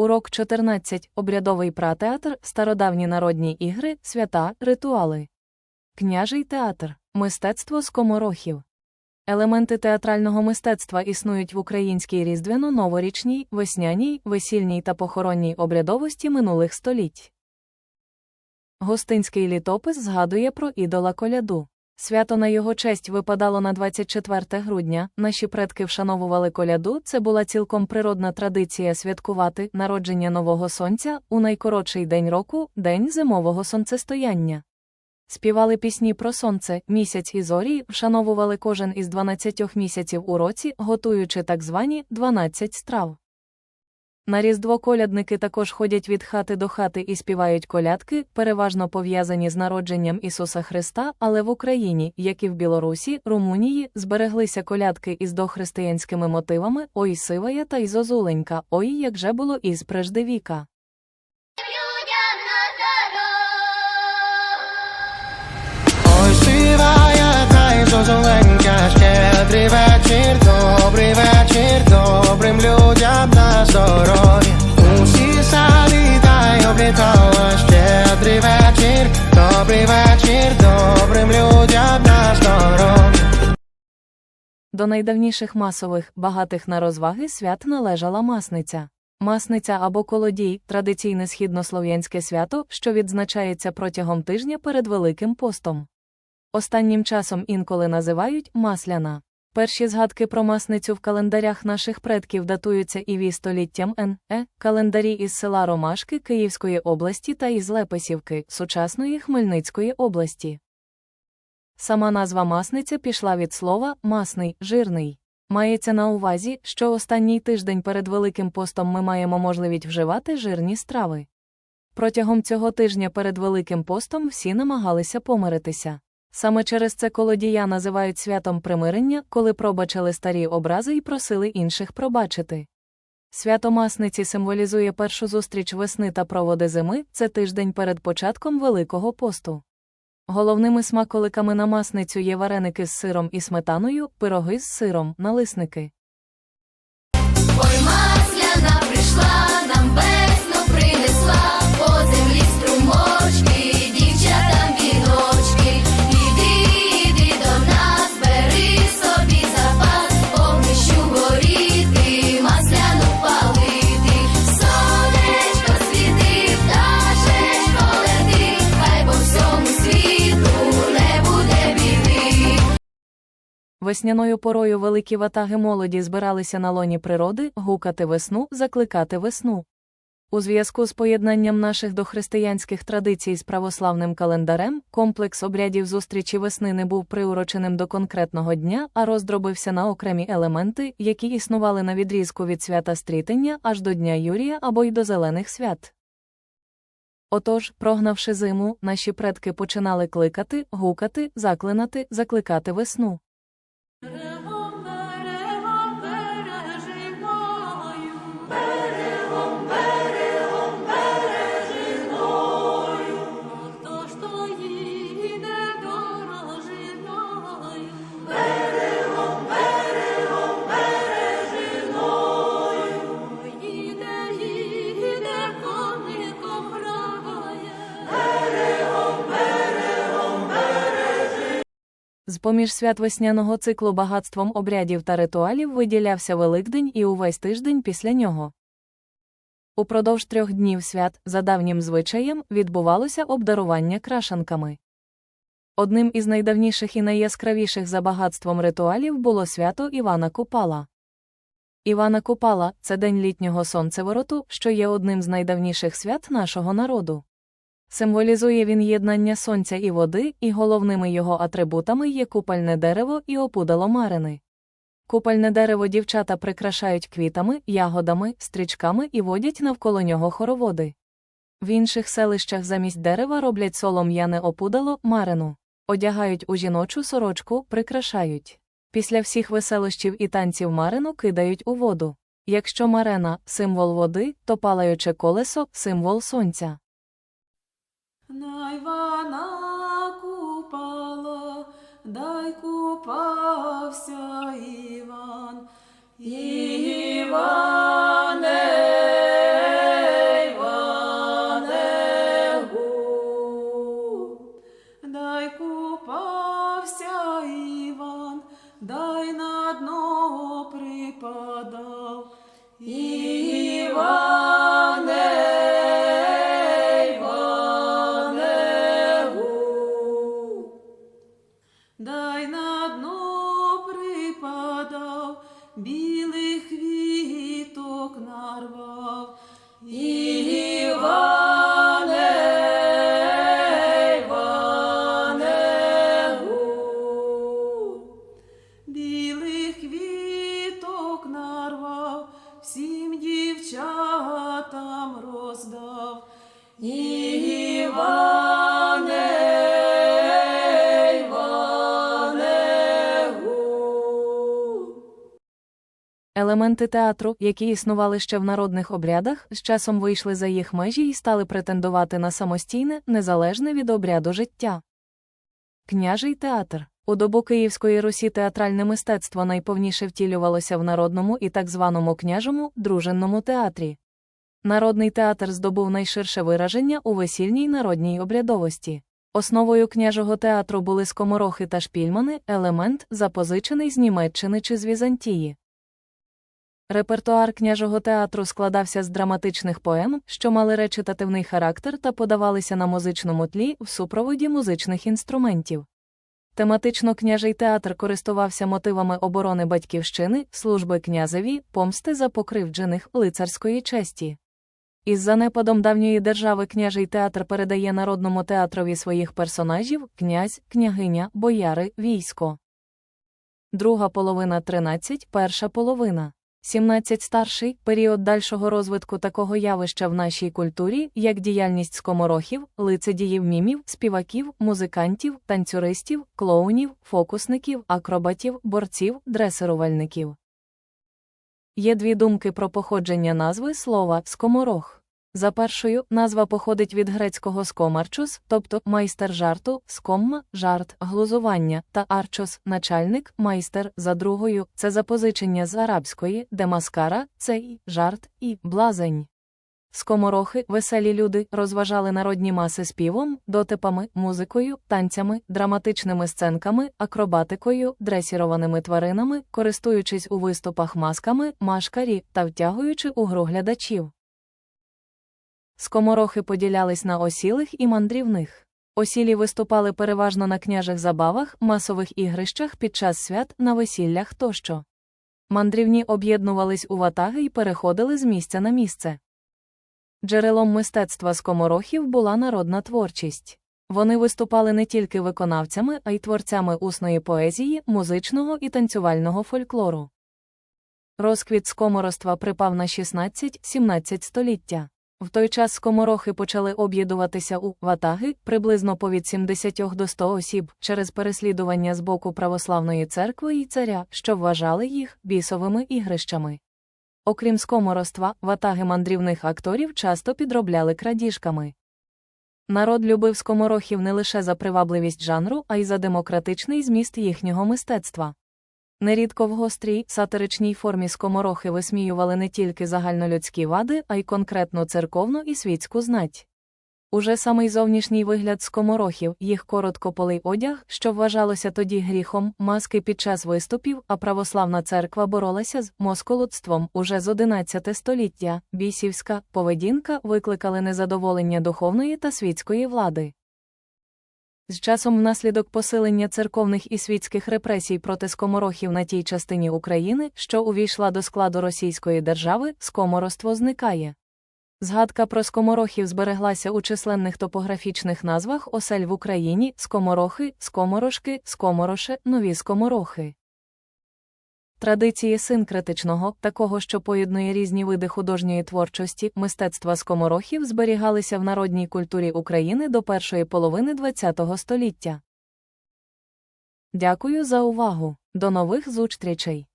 Урок 14. Обрядовий пратеатр, стародавні народні ігри, свята, ритуали. Княжий театр. Мистецтво скоморохів. Елементи театрального мистецтва існують в українській різдвяно-новорічній, весняній, весільній та похоронній обрядовості минулих століть. Гостинський літопис згадує про ідола коляду. Свято на його честь випадало на 24 грудня. Наші предки вшановували коляду. Це була цілком природна традиція святкувати народження нового сонця у найкоротший день року, день зимового сонцестояння. Співали пісні про сонце, місяць і зорі, вшановували кожен із 12 місяців у році, готуючи так звані 12 страв. На Різдво колядники також ходять від хати до хати і співають колядки, переважно пов'язані з народженням Ісуса Христа, але в Україні, як і в Білорусі, Румунії, збереглися колядки із дохристиянськими мотивами Ой сивая та й зозуленька, ой як же було із преждевіка. Ой, сивая та й зозуленька, щедрий вечір, добрий вечір, добрим людям До найдавніших масових, багатих на розваги свят належала масниця. Масниця або колодій традиційне східнослов'янське свято, що відзначається протягом тижня перед Великим постом. Останнім часом інколи називають масляна. Перші згадки про масницю в календарях наших предків датуються ІВІ століттям Н.Е. календарі із села Ромашки Київської області та із Лепесівки, сучасної Хмельницької області. Сама назва масниця пішла від слова масний, жирний. Мається на увазі, що останній тиждень перед Великим постом ми маємо можливість вживати жирні страви. Протягом цього тижня перед Великим постом всі намагалися помиритися. Саме через це колодія називають святом примирення, коли пробачили старі образи і просили інших пробачити. Свято Масниці символізує першу зустріч весни та проводи зими, це тиждень перед початком Великого посту. Головними смаколиками на масницю є вареники з сиром і сметаною, пироги з сиром, налисники. Весняною порою великі ватаги молоді збиралися на лоні природи, гукати весну, закликати весну. У зв'язку з поєднанням наших дохристиянських традицій з православним календарем, комплекс обрядів зустрічі весни не був приуроченим до конкретного дня, а роздробився на окремі елементи, які існували на відрізку від свята стрітення аж до Дня Юрія або й до зелених свят. Отож, прогнавши зиму, наші предки починали кликати, гукати, заклинати, закликати весну. Yeah. З-поміж свят весняного циклу багатством обрядів та ритуалів виділявся Великдень і увесь тиждень після нього. Упродовж трьох днів свят, за давнім звичаєм, відбувалося обдарування крашанками. Одним із найдавніших і найяскравіших за багатством ритуалів було свято Івана Купала. Івана Купала це день літнього сонцевороту, що є одним з найдавніших свят нашого народу. Символізує він єднання сонця і води, і головними його атрибутами є купальне дерево і опудало марини. Купальне дерево дівчата прикрашають квітами, ягодами, стрічками і водять навколо нього хороводи. В інших селищах замість дерева роблять солом'яне опудало, марину, одягають у жіночу сорочку, прикрашають. Після всіх веселощів і танців марину кидають у воду. Якщо марена символ води, то палаюче колесо символ сонця. Най вона купала, дай купався Іван. Іване, Іване, гу. дай купався Іван, дай на дно припадав Іван. Елементи театру, які існували ще в народних обрядах, з часом вийшли за їх межі і стали претендувати на самостійне, незалежне від обряду життя. Княжий театр. У добу Київської Русі театральне мистецтво найповніше втілювалося в народному і так званому княжому дружинному театрі. Народний театр здобув найширше вираження у весільній народній обрядовості. Основою княжого театру були скоморохи та шпільмани, елемент, запозичений з Німеччини чи з Візантії. Репертуар княжого театру складався з драматичних поем, що мали речитативний характер та подавалися на музичному тлі в супроводі музичних інструментів. Тематично княжий театр користувався мотивами оборони батьківщини, служби князеві, помсти за покривджених лицарської честі. Із занепадом давньої держави княжий театр передає народному театрові своїх персонажів князь, княгиня, бояри, військо. Друга половина 13, перша половина. 17 старший період дальшого розвитку такого явища в нашій культурі, як діяльність скоморохів, лицедіїв мімів, співаків, музикантів, танцюристів, клоунів, фокусників, акробатів, борців, дресирувальників. Є дві думки про походження назви слова скоморох. За першою, назва походить від грецького скомарчус, тобто майстер жарту, скомма жарт, глузування, та арчос начальник, майстер. За другою, це запозичення з арабської, де маскара це жарт, і блазень. Скоморохи, веселі люди, розважали народні маси співом, дотипами, музикою, танцями, драматичними сценками, акробатикою, дресірованими тваринами, користуючись у виступах масками, машкарі та втягуючи у гру глядачів. Скоморохи поділялись на осілих і мандрівних. Осілі виступали переважно на княжих забавах, масових ігрищах під час свят, на весіллях тощо. Мандрівні об'єднувались у ватаги і переходили з місця на місце. Джерелом мистецтва скоморохів була народна творчість. Вони виступали не тільки виконавцями, а й творцями усної поезії, музичного і танцювального фольклору. Розквіт скомороства припав на 16-17 століття. В той час скоморохи почали об'єднуватися у ватаги приблизно по від 70 до 100 осіб через переслідування з боку православної церкви і царя, що вважали їх бісовими ігрищами. Окрім скомороства, ватаги мандрівних акторів часто підробляли крадіжками. Народ любив скоморохів не лише за привабливість жанру, а й за демократичний зміст їхнього мистецтва. Нерідко в гострій, сатиричній формі скоморохи висміювали не тільки загальнолюдські вади, а й конкретну церковну і світську знать. Уже самий зовнішній вигляд скоморохів, їх короткополий одяг, що вважалося тоді гріхом, маски під час виступів, а православна церква боролася з москолудством уже з 11 століття, бісівська поведінка викликали незадоволення духовної та світської влади. З часом внаслідок посилення церковних і світських репресій проти скоморохів на тій частині України, що увійшла до складу Російської держави, скомороство зникає. Згадка про скоморохів збереглася у численних топографічних назвах осель в Україні скоморохи, скоморошки, скомороше, нові скоморохи. Традиції синкретичного, такого, що поєднує різні види художньої творчості, мистецтва скоморохів зберігалися в народній культурі України до першої половини ХХ століття. Дякую за увагу. До нових зустрічей!